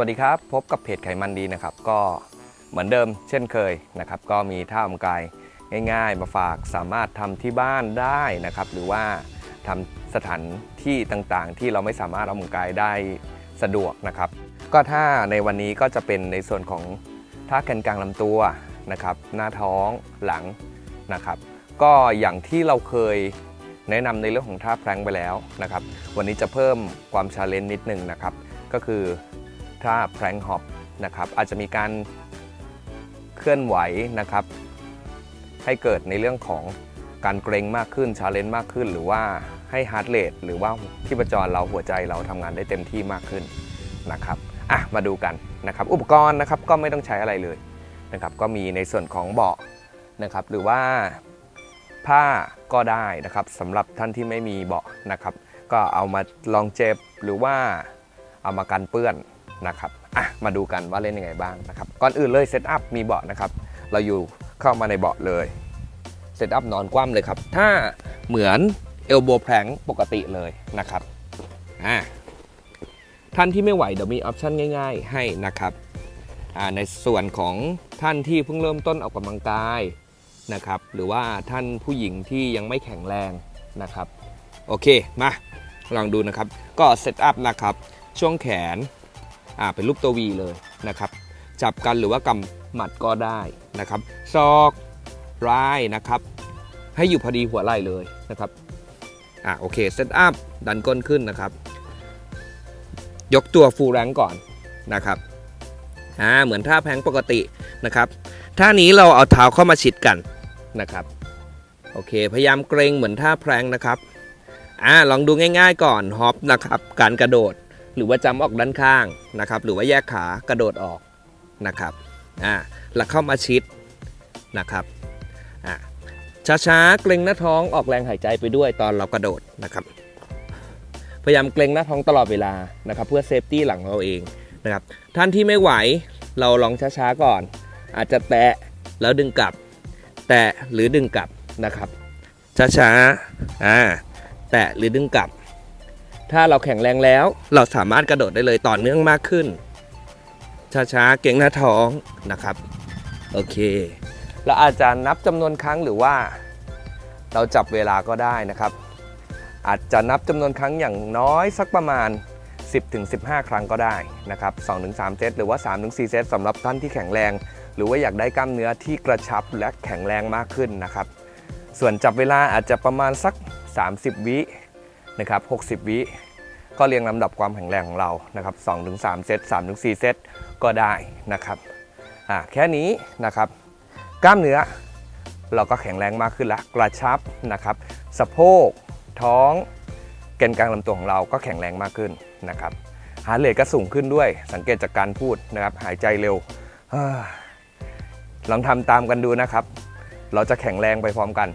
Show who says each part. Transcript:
Speaker 1: วัสดีครับ พบกับเพจไขมันดีนะครับ ก็เหมือนเดิมเช่นเคยนะครับ ก็มีท่าออกกำลังกายง่าย ๆ มาฝากสามารถทำที่บ้านได้นะครับ หรือว่าทำสถานที่ต่างๆ ที่เราไม่สามารถออกกำลังกายได้สะดวกนะครับ ก็ถ้าในวันนี้ก็จะเป็นในส่วนของท่าแกนกลางลำตัวนะครับ หน้าท้องหลังนะครับ ก็อย่างที่เราเคยแนะนำในเรื่องของท่าแพลงไปแล้วนะครับ วันนี้จะเพิ่มความชาเลนจ์นิดนึงนะครับ ก็คือ ท่าแพลงฮอปนะครับอาจจะมีการเคลื่อนไหวนะครับ ให้เกิดในเรื่องของการเกรงมากขึ้นชาเลนจ์มากขึ้น หรือว่าให้ฮาร์ดเรทหรือว่าที่ประจรเราหัวใจเราทำงานได้เต็มที่มากขึ้นนะครับอะมาดูกันนะครับอุปกรณ์นะครับก็ไม่ต้องใช้อะไรเลยนะครับก็มีในส่วนของเบาะนะครับหรือว่าผ้าก็ได้นะครับสำหรับท่านที่ไม่มีเบาะนะครับ ก็เอามาลองเจ็บหรือว่าเอามากันเปื้อน นะครับอะมาดูกันว่าเล่นยังไงบ้างนะครับก่อนอื่นเลยเซตอัพมีเบาะนะครับเราอยู่เข้ามาในเบาะเลยเซตอัพนอนคว่ำเลยครับ ถ้าเหมือนเอลโบแพลงปกติเลยนะครับอะท่านที่ไม่ไหวเดี๋ยวมีออปชันง่าย ๆ ให้นะครับอ่าในส่วนของท่านที่เพิ่งเริ่มต้นออกกำลังกายนะครับ หรือว่าท่านผู้หญิงที่ยังไม่แข็งแรงนะครับ โอเค มา ลองดูนะครับ ก็เซตอัพนะครับ ช่วงแขน อ่าเป็นรูปตัว V เลยนะครับ จับกันหรือว่ากำหมัดก็ได้นะครับซอกร้ายนะครับ ให้อยู่พอดีหัวไหล่เลยนะครับอ่าโอเคเซตอัพดันก้นขึ้นนะครับ ยกตัวฟูลแรงก่อนนะครับอ่าเหมือนท่าแพงปกตินะครับท่านี้เราเอาเท้าเข้ามาชิดกันนะครับโอเค พยายามเกรงเหมือนท่าแพลงนะครับอ่าลองดูง่าย ๆ ก่อนฮอปนะครับ การกระโดด หรือว่าจำออกด้านข้างนะครับ หรือว่าแยกขากระโดดออกนะครับอ่าแล้วเข้ามาชิดนะครับอ่าช้าๆเกรงหน้าท้องออกแรงหายใจไปด้วยตอนเรากระโดดนะครับ พยายามเกรงหน้าท้องตลอดเวลานะครับ เพื่อเซฟตี้หลังเราเองนะครับ ท่านที่ไม่ไหวเราลองช้าๆก่อน อาจจะแตะแล้วดึงกลับ แตะหรือดึงกลับนะครับช้าๆอ่าแตะหรือดึงกลับ ถ้าเราแข็งแรงแล้ว เราสามารถกระโดดได้เลยต่อเนื่องมากขึ้น ช้าๆ เก่งหน้าท้องนะครับ โอเค เราอาจจะนับจำนวนครั้งหรือว่า เราจับเวลาก็ได้นะครับ อาจจะนับจำนวนครั้งอย่างน้อยสักประมาณ 10-15 ครั้งก็ได้นะครับ2-3เซตหรือว่า 3-4 เซตสำหรับท่านที่แข็งแรง หรือว่าอยากได้กล้ามเนื้อที่กระชับและแข็งแรงมากขึ้นนะครับ ส่วนจับเวลาอาจจะประมาณสัก 30 วิ นะครับ60 วิก็เรียงลำดับความแข็งแรงของเรานะครับ2-3 เซต3-4 เซตก็ได้นะครับอ่าแค่นี้นะครับกล้ามเนื้อเราก็แข็งแรงมากขึ้นล้วกระชับนะครับสะโพก ท้องแกนกลางลำตัวของเราก็แข็งแรงมากขึ้นนะครับฮาร์ทเรทก็สูงขึ้นด้วย สังเกตจากการพูดนะครับ หายใจเร็วเฮ้อลองทำตามกันดูนะครับ เราจะแข็งแรงไปพร้อมกัน